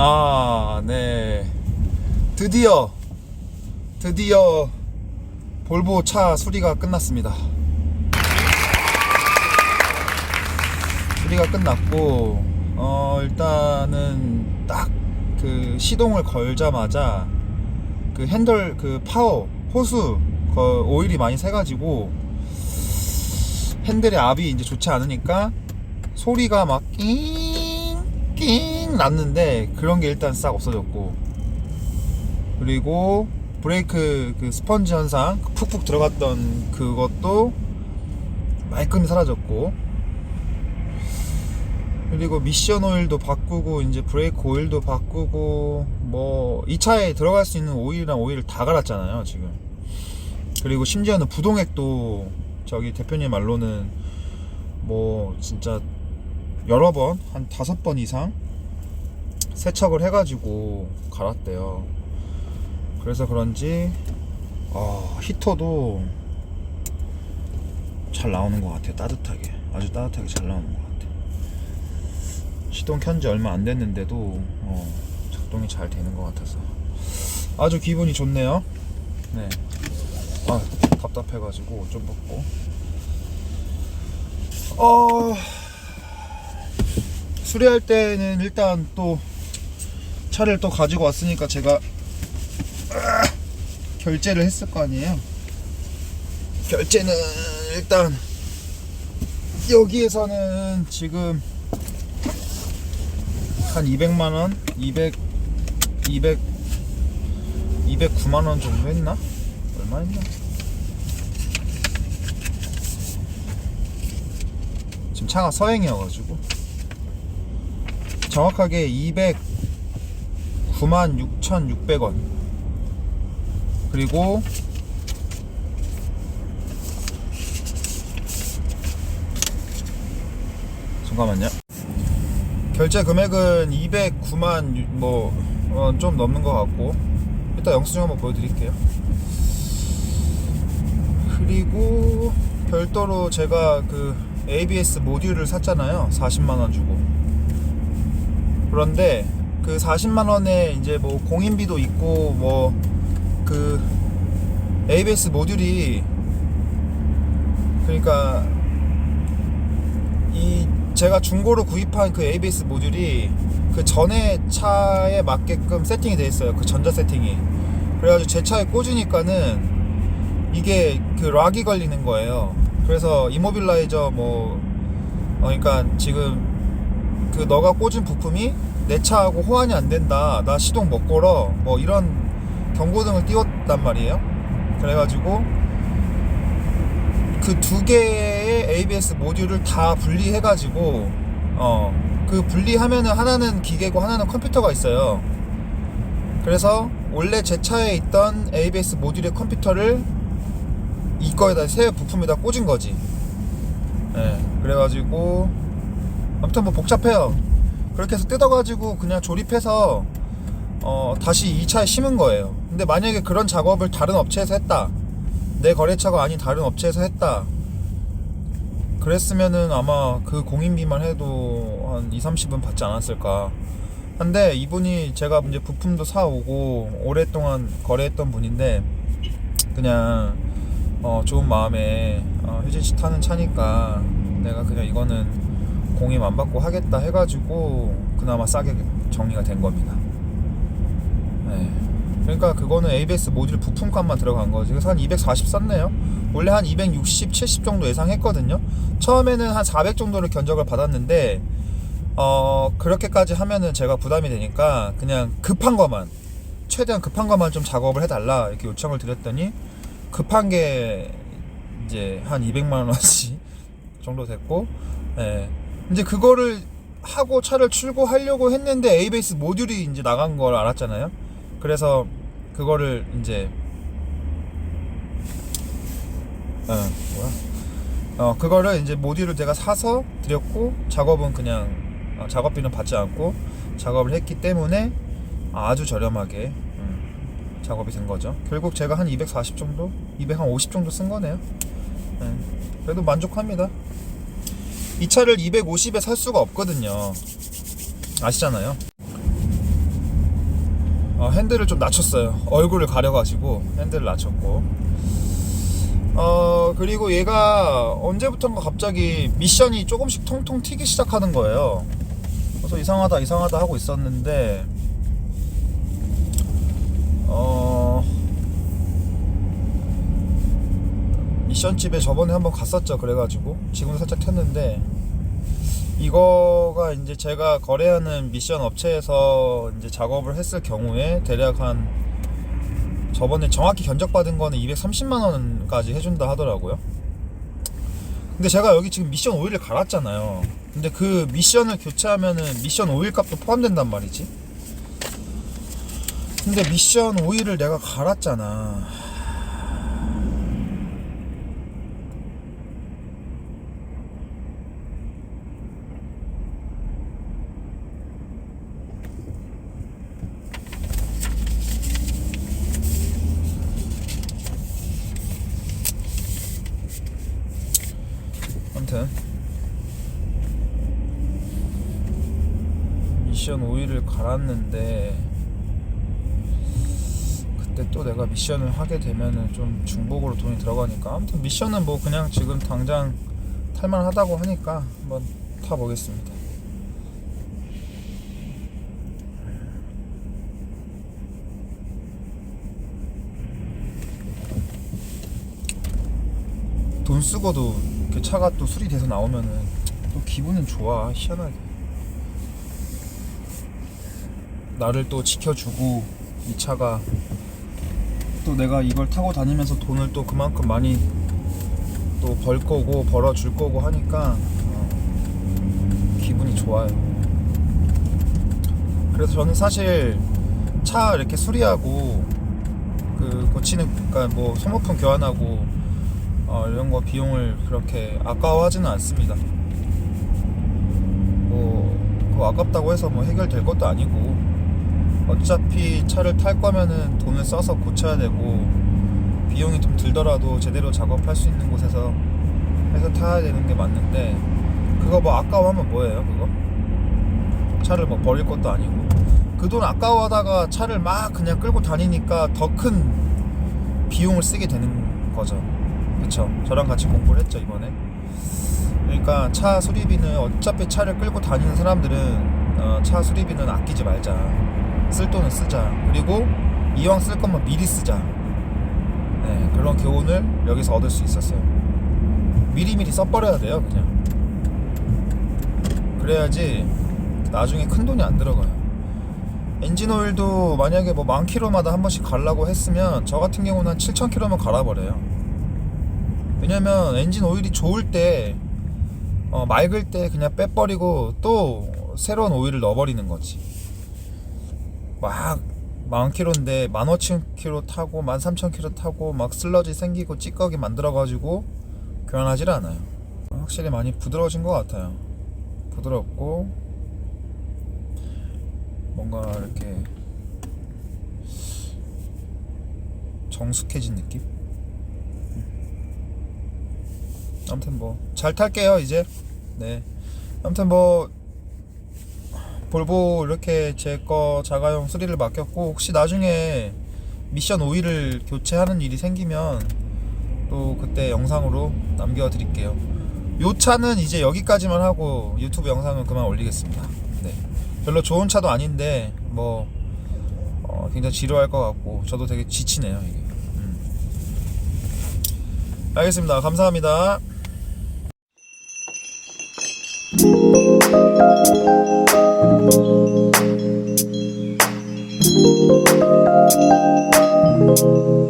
아, 네. 드디어, 드디어 볼보 차 수리가 끝났습니다. 수리가 끝났고, 어, 일단은 딱 그 시동을 걸자마자 그 핸들 그 파워, 호수, 그 오일이 많이 새가지고 핸들의 압이 이제 좋지 않으니까 소리가 막 낑, 낑 났는데 그런 게 일단 싹 없어졌고. 그리고 브레이크 그 스펀지 현상 그 푹푹 들어갔던 그것도 말끔히 사라졌고. 그리고 미션 오일도 바꾸고 이제 브레이크 오일도 바꾸고 뭐 이 차에 들어갈 수 있는 오일이랑 오일을 다 갈았잖아요 지금. 그리고 심지어는 부동액도 저기 대표님 말로는 뭐 진짜 여러 번 한 다섯 번 이상 세척을 해가지고 갈았대요. 그래서 그런지 아, 히터도 잘 나오는 것 같아요. 따뜻하게 아주 따뜻하게 잘 나오는 것 같아요. 시동 켠 지 얼마 안 됐는데도 어, 작동이 잘 되는 것 같아서 아주 기분이 좋네요. 네. 아 답답해가지고 옷좀 벗고 어 수리할 때는 일단 또 차를 또 가지고 왔으니까 제가 아, 결제를 했을 거 아니에요 결제는 일단 여기에서는 지금 한 200만 원 200 200 209만 원 정도 했나? 얼마 했나? 지금 차가 서행이어가지고 정확하게 209만 6,600원. 그리고 잠깐만요. 결제 금액은 209만 뭐좀 넘는 것 같고. 이따 영수증 한번 보여드릴게요. 그리고 별도로 제가 그 ABS 모듈을 샀잖아요. 40만 원 주고 그런데 그 40만 원에 이제 뭐 공인비도 있고 뭐 그 ABS 모듈이 그러니까 이 제가 중고로 구입한 그 ABS 모듈이 그 전에 차에 맞게끔 세팅이 돼 있어요 그 전자 세팅이 그래가지고 제 차에 꽂으니까는 이게 그 락이 걸리는 거예요. 그래서 이모빌라이저 뭐 어, 그러니까 지금 그 너가 꽂은 부품이 내 차하고 호환이 안 된다. 나 시동 못 걸어. 뭐 이런 경고등을 띄웠단 말이에요. 그래가지고 그 두 개의 ABS 모듈을 다 분리해가지고 어 그 분리하면은 하나는 기계고 하나는 컴퓨터가 있어요. 그래서 원래 제 차에 있던 ABS 모듈의 컴퓨터를 이거에다 새 부품에다 꽂은 거지. 예. 그래가지고 아무튼 뭐 복잡해요. 그렇게 해서 뜯어가지고 그냥 조립해서 어 다시 이 차에 심은 거예요. 근데 만약에 그런 작업을 다른 업체에서 했다. 내 거래처가 아닌 다른 업체에서 했다. 그랬으면은 아마 그 공인비만 해도 한 2, 30은 받지 않았을까. 한데 이분이 제가 이제 부품도 사오고 오랫동안 거래했던 분인데 그냥 어 좋은 마음에 어씨 타는 차니까 내가 그냥 이거는 공임 안 받고 하겠다 해가지고 그나마 싸게 정리가 된 겁니다. 네. 그러니까 그거는 ABS 모듈 부품값만 들어간 거지. 그래서 한 240 썼네요. 원래 한 260, 70 정도 예상했거든요. 처음에는 한 400 정도를 견적을 받았는데 어 그렇게까지 하면은 제가 부담이 되니까 그냥 급한 것만 최대한 급한 것만 좀 작업을 해달라 이렇게 요청을 드렸더니 급한 게 이제 한 200만 원씩 정도 됐고 예 이제 그거를 하고 차를 출고하려고 했는데 ABS 모듈이 이제 나간 걸 알았잖아요 그래서 그거를 이제 어 뭐야 어 그거를 이제 모듈을 제가 사서 드렸고 작업은 그냥 어, 작업비는 받지 않고 작업을 했기 때문에 아주 저렴하게 음, 작업이 된 거죠. 결국 제가 한 240 정도, 250 정도 쓴 거네요. 예, 그래도 만족합니다. 이 차를 250에 살 수가 없거든요. 아시잖아요. 어, 핸들을 좀 낮췄어요. 얼굴을 가려가지고 핸들을 낮췄고. 어 그리고 얘가 언제부턴가 갑자기 미션이 조금씩 통통 튀기 시작하는 거예요. 그래서 이상하다 이상하다 하고 있었는데 어 미션집에 저번에 한번 갔었죠. 그래가지고 지금도 살짝 켰는데 이거가 이제 제가 거래하는 미션 업체에서 이제 작업을 했을 경우에 대략 한 저번에 정확히 견적받은 거는 230만 원까지 해준다 하더라고요. 근데 제가 여기 지금 미션 오일을 갈았잖아요. 근데 그 미션을 교체하면은 미션 오일 값도 포함된단 말이지. 근데 미션 오일을 내가 갈았잖아. 아무튼 미션 오일을 갈았는데 그때 또 내가 미션을 하게 되면은 좀 중복으로 돈이 들어가니까 아무튼 미션은 뭐 그냥 지금 당장 탈만하다고 하니까 한번 타보겠습니다. 돈 쓰고도 그 차가 또 수리 돼서 나오면은 또 기분은 좋아 희한하게 나를 또 지켜주고 이 차가 또 내가 이걸 타고 다니면서 돈을 또 그만큼 많이 또 벌 거고 벌어 줄 거고 하니까 어, 기분이 좋아요. 그래서 저는 사실 차 이렇게 수리하고 그 고치는 그러니까 뭐 소모품 교환하고 어, 이런 거 비용을 그렇게 아까워하지는 않습니다. 뭐 아깝다고 해서 뭐 해결될 것도 아니고 어차피 차를 탈 거면은 돈을 써서 고쳐야 되고 비용이 좀 들더라도 제대로 작업할 수 있는 곳에서 해서 타야 되는 게 맞는데 그거 뭐 아까워하면 뭐예요 그거? 차를 뭐 버릴 것도 아니고 그 돈 아까워하다가 차를 막 그냥 끌고 다니니까 더 큰 비용을 쓰게 되는 거죠 그쵸. 저랑 같이 공부를 했죠 이번에. 그러니까 차 수리비는 어차피 차를 끌고 다니는 사람들은 어, 차 수리비는 아끼지 말자. 쓸 돈은 쓰자. 그리고 이왕 쓸 거면 미리 쓰자. 네, 그런 교훈을 여기서 얻을 수 있었어요. 미리미리 써버려야 돼요 그냥. 그래야지 나중에 큰 돈이 안 들어가요. 엔진 오일도 만약에 뭐 만 킬로마다 한 번씩 갈라고 했으면 저 같은 경우는 한 7천 킬로면 갈아버려요 왜냐면 엔진 오일이 좋을 때 어, 맑을 때 그냥 빼버리고 또 새로운 오일을 넣어버리는 거지. 막 만 킬로인데 만 오천 킬로 타고 만 삼천 킬로 타고 막 슬러지 생기고 찌꺼기 만들어가지고 교환하질 않아요. 확실히 많이 부드러워진 것 같아요. 부드럽고 뭔가 이렇게 정숙해진 느낌? 아무튼 뭐 잘 탈게요 이제. 네. 아무튼 뭐 볼보 이렇게 제 거 자가용 수리를 맡겼고 혹시 나중에 미션 오일을 교체하는 일이 생기면 또 그때 영상으로 남겨드릴게요. 요 차는 이제 여기까지만 하고 유튜브 영상은 그만 올리겠습니다. 네. 별로 좋은 차도 아닌데 뭐 어, 굉장히 지루할 것 같고 저도 되게 지치네요 이게. 음. 알겠습니다. 감사합니다 Thank you.